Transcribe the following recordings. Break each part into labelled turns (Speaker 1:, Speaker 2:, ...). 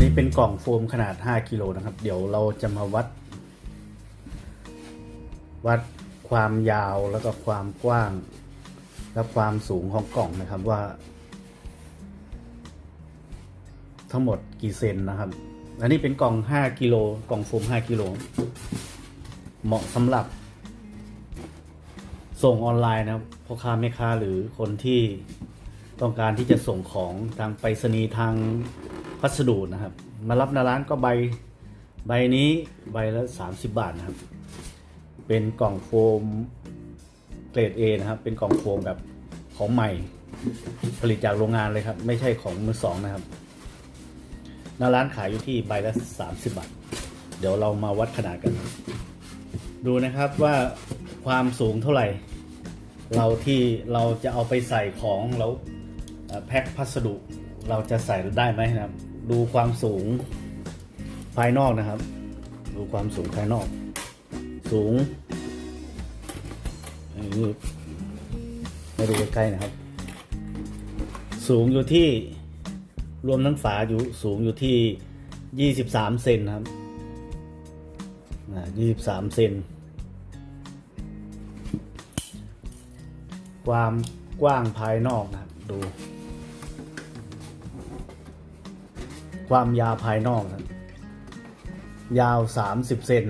Speaker 1: นี่เป็นกล่องโฟมขนาด 5กิโลนะครับ เดี๋ยวเราจะมาวัด วัดความยาวแล้วก็ความกว้าง และความสูงของกล่องนะครับว่า ทั้งหมดกี่เซนนะครับ อันนี้เป็นกล่อง 5กิโลกล่องโฟม 5กิโลเหมาะสำหรับ ส่งออนไลน์นะครับพ่อค้าแม่ค้าหรือคนที่ต้องการที่จะส่งของทางไปรษณีย์ทาง พัสดุนะครับ มารับหน้าร้านก็ใบใบนี้ใบละ 30 บาทนะครับ เป็นกล่องโฟมเกรด A นะครับ เป็นกล่องโฟมแบบของใหม่ ผลิตจากโรงงานเลยครับ ไม่ใช่ของมือสองนะครับหน้าร้านขายอยู่ที่ใบละ 30 บาท เดี๋ยวเรามาวัดขนาดกัน ดูนะครับว่าความสูงเท่าไหร่ เราที่เราจะเอาไปใส่ของแล้วเอ่อแพ็คพัสดุ เราจะใส่ได้ไหมนะครับ ดูความสูงภายนอกนะครับ ดูความสูงภายนอก สูงมาดูใกล้ๆนะครับ สูงอยู่ที่รวมทั้งฝาอยู่สูงอยู่ที่ 23 เซนนะครับอ่า23เซน ความกว้างภายนอกนะครับดู ความยาวภายนอกนะยาว 30 เซน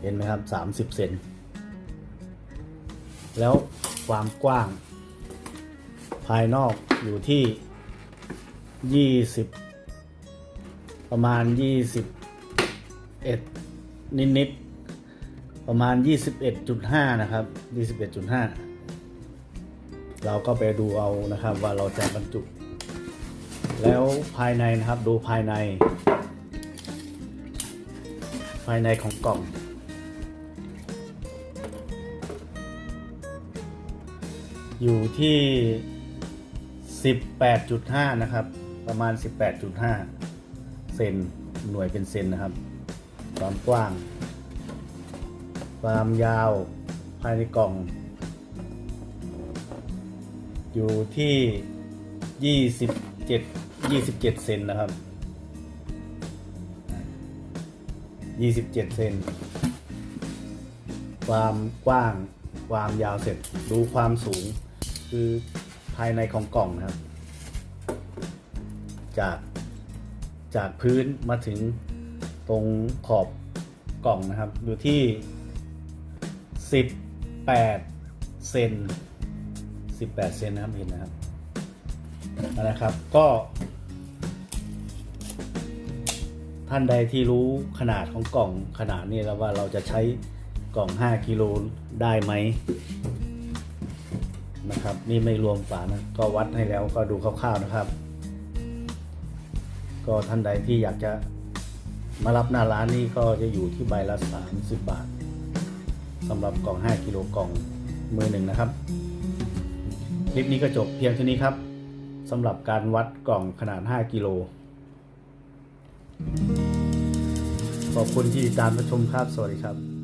Speaker 1: เห็นไหมครับ 30 เซน แล้วความกว้าง ภายนอกอยู่ที่ 20 ประมาณ 21 นิดๆ ประมาณ 21.5 นะครับ 21.5 เราก็ไปดูเอานะครับว่าเราจะบรรจุ แล้วภายในนะครับดูภายใน ภายในของกล่องอยู่ที่ 18.5 นะครับ ประมาณ 18.5 เซนหน่วยเป็นเซนนะครับ ความกว้าง ความยาวภายในกล่อง อยู่ที่ 27 27เซนนะครับ27เซนความกว้างความยาวเสร็จดูความสูง คือภายในของกล่องนะครับ จากจากพื้นมาถึงตรงขอบกล่องนะครับอยู่ที่ 18เซน18เซนนะครับเห็นนะครับนั่นนะครับ ก็ ท่านใดที่รู้ขนาดของกล่องขนาดนี้แล้วว่าเราจะใช้กล่อง 5กิโลได้ไหมนะครับ นี่ไม่รวมฝานะก็วัดให้แล้วก็ดูคร่าวๆนะครับ ก็ท่านใดที่อยากจะมารับหน้าร้านนี่ก็จะอยู่ที่ใบละ 30 บาทสำหรับกล่อง 5กิโลกล่องมือหนึ่งนะครับ คลิปนี้ก็จบเพียงเท่านี้ครับสำหรับการวัดกล่องขนาด 5กิโล ขอบคุณที่ติดตามรับชมครับ สวัสดีครับ